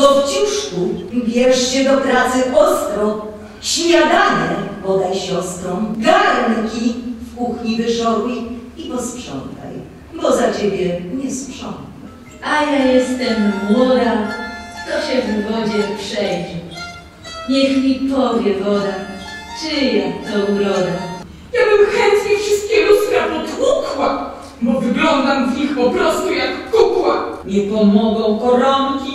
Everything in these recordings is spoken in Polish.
Kopciuszku, bierz się do pracy ostro. Śniadanie podaj siostrom. Garnki w kuchni wyszoruj i posprzątaj, bo za ciebie nie sprzątam. A ja jestem młoda, to się w wodzie przejdzie. Niech mi powie woda, czyja to uroda. Ja bym chętnie wszystkie lustra potłukła, bo wyglądam w nich po prostu jak kukła. Nie pomogą koronki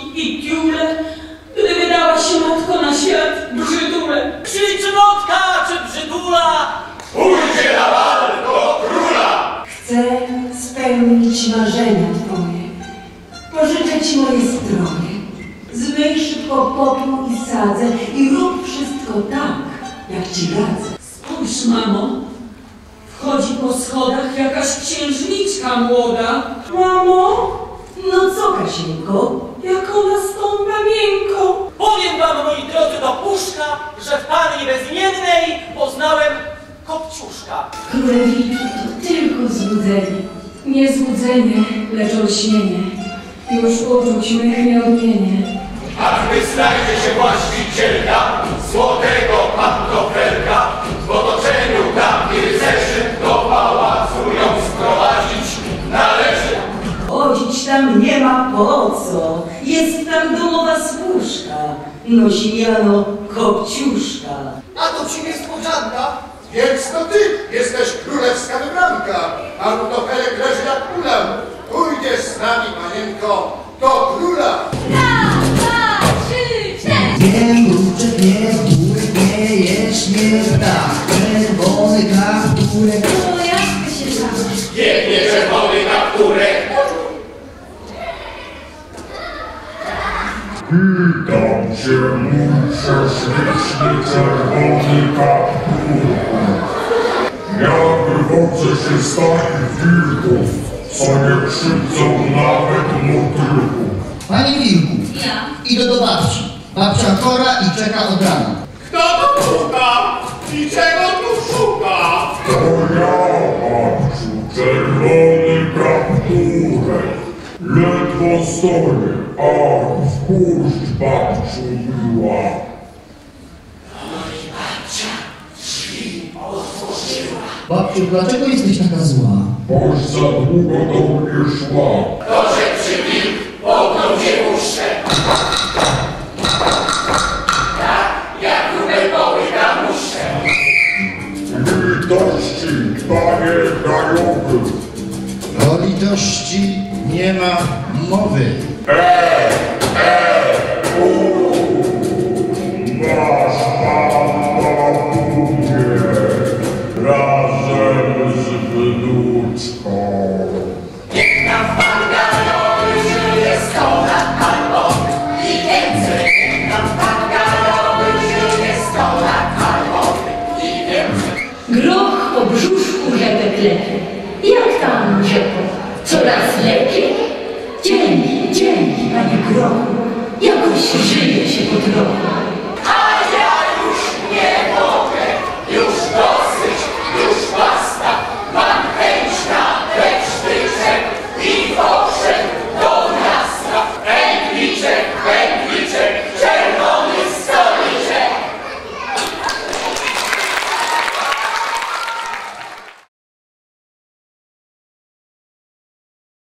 marzenia twoje, pożyczę ci moje zdrowie. Zmyj szybko popiół i sadzę i rób wszystko tak, jak ci radzę. Spójrz, mamo, wchodzi po schodach jakaś księżniczka młoda. Mamo, No co, Kasieńko? jak ona stąpa miękko. Powiem wam, moi drodzy, do puszka, że w pannie bezimiennej poznałem kopciuszka. Królewiczu to tylko złudzenie. Nie złudzenie, lecz olśnienie. Już uczuć mych nie odmienię. A gdy znajdzie się właścicielka złotego pantofelka w otoczeniu dawnych rycerzy do pałacu ją sprowadzić należy. Chodzić tam nie ma po co, jest tam domowa służka, nosi miano Kopciuszka. A to ci niespodzianka, więc to ty jesteś królewska wybranka, a rutofelek leży jak kula. Pójdziesz z nami, panienko, do króla. Raz, dwa, trzy, cztery. Nie mruczek, nie wtórek, nie jesz, nie dach, czerwony kapturek. No jak się znasz? Biegnie czerwony kapturek. Witam mój prześliczny czerwony kapturku. Ja wywodzę się z takich wilków, co nie krzywdzą nawet motylków. Panie Wilku, Ja. idę do babci. Babcia chora i czeka od rana. Kto tu puka i czego tu szuka? To ja, babciu, czerwony. Ledwo stoję, a wpuść babciu miła. Babciu, dlaczego jesteś taka zła? Boś za długo do mnie szła. To, że przy wilk okno cię puszczę. Tak, jak rubekowy gamuszkę. Litości, panie krajowy. O litości nie ma mowy. Nasz pan babuje razem z wnuczką. Niech nam pan galowy żyje sto lat albo i więcej. Niech nam pan galowy żyje sto lat albo i więcej. Groch po brzuszku. Jak tam rzepo? Coraz lepiej? Dzięki, dzięki, panie grochu. Jakoś żyje się po trochu.